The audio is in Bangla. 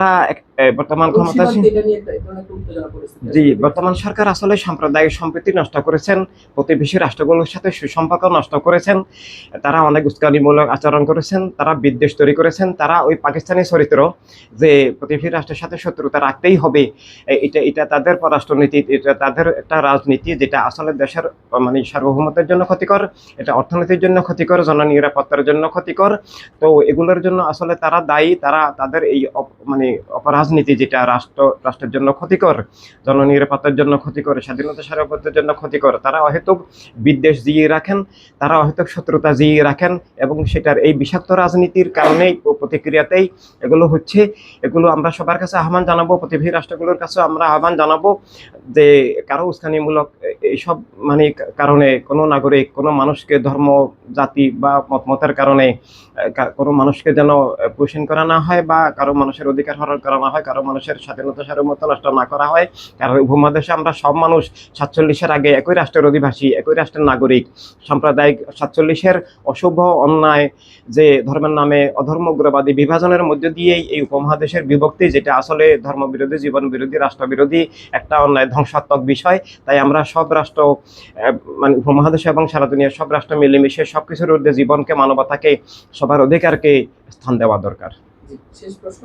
তা এক- এ, বর্তমান ক্ষমতা সীমান্তে এটা নিয়ে একটা- এই ধরনের একটা উত্তেজনা পরিস্থিতি আছে। জি বর্তমান সরকার আসলে সাম্প্রদায়িক সম্প্রীতি নষ্ট করেছেন প্রতিবেশী রাষ্ট্রগুলোর সাথে সুসম্পর্ক নষ্ট করেছেন তারা অনেক উস্কানিমূলক আচরণ করেছেন তারা বিদ্বেষ তৈরি করেছেন তারা ওই পাকিস্তানি চরিত্র যে প্রতিবেশী রাষ্ট্রের সাথে শত্রুতা রাখতেই হবে এটা এটা তাদের পররাষ্ট্রনীতি এটা তাদের একটা রাজনীতি যেটা আসলে দেশের মানে সার্বভৌমত্বের জন্য ক্ষতিকর এটা অর্থনীতির জন্য ক্ষতিকর জননিরাপত্তার জন্য ক্ষতিকর তো এগুলোর জন্য আসলে তারা দায়ী তারা তাদের এই মানে অপরাজনীতি যেটা রাষ্ট্র, রাষ্ট্রের জন্য ক্ষতিকর, জননিরাপত্তার জন্য ক্ষতিকর, স্বাধীনতা সার্বভৌমত্বের জন্য ক্ষতিকর, তারা অহেতুক বিদ্বেষ জিয়ে রাখেন, তারা অহেতুক শত্রুতা জিয়ে রাখেন এবং সেটার এই বিষাক্ত রাজনীতির কারণেই প্রতিক্রিয়াতেই এগুলো হচ্ছে। এগুলো আমরা সবার কাছে আহ্বান জানাব, প্রতিবেশী রাষ্ট্রগুলোর কাছে আমরা আহ্বান জানাব যে কারও উস্কানিমূলক এইসব মানে কারণে কোনো নাগরিক, কোনো মানুষকে ধর্ম, জাতি বা মতমতের কারণে কোনো মানুষকে যেন পোষণ করা না হয় বা কারও মানুষের অধিকার হরণ করা না হয়, কারও মানুষের স্বাধীনতা সার্বভৌমত্ব নষ্ট না করা হয়। কারণ উপমহাদেশে আমরা সব মানুষ সাতচল্লিশের আগে একই রাষ্ট্রের অধিবাসী, একই রাষ্ট্রের নাগরিক। সাম্প্রদায়িক সাতচল্লিশের অশুভ অন্যায় যে ধর্মের নামে অধর্ম উগ্রবাদী বিভাজনের মধ্য দিয়েই এই উপমহাদেশের বিভক্তি, যেটা আসলে ধর্মবিরোধী জীবন বিরোধী রাষ্ট্রবিরোধী একটা অন্যায়, ধ্বংসাত্মক বিষয়। তাই আমরা সব রাষ্ট্র মানে উপমহাদেশ এবং সারা দুনিয়ার সব রাষ্ট্র মিলেমিশে সব কিছুর ঊর্ধ্বে জীবনকে, মানবতাকে, সবার অধিকারকে স্থান দেওয়া দরকার। শেষ প্রশ্ন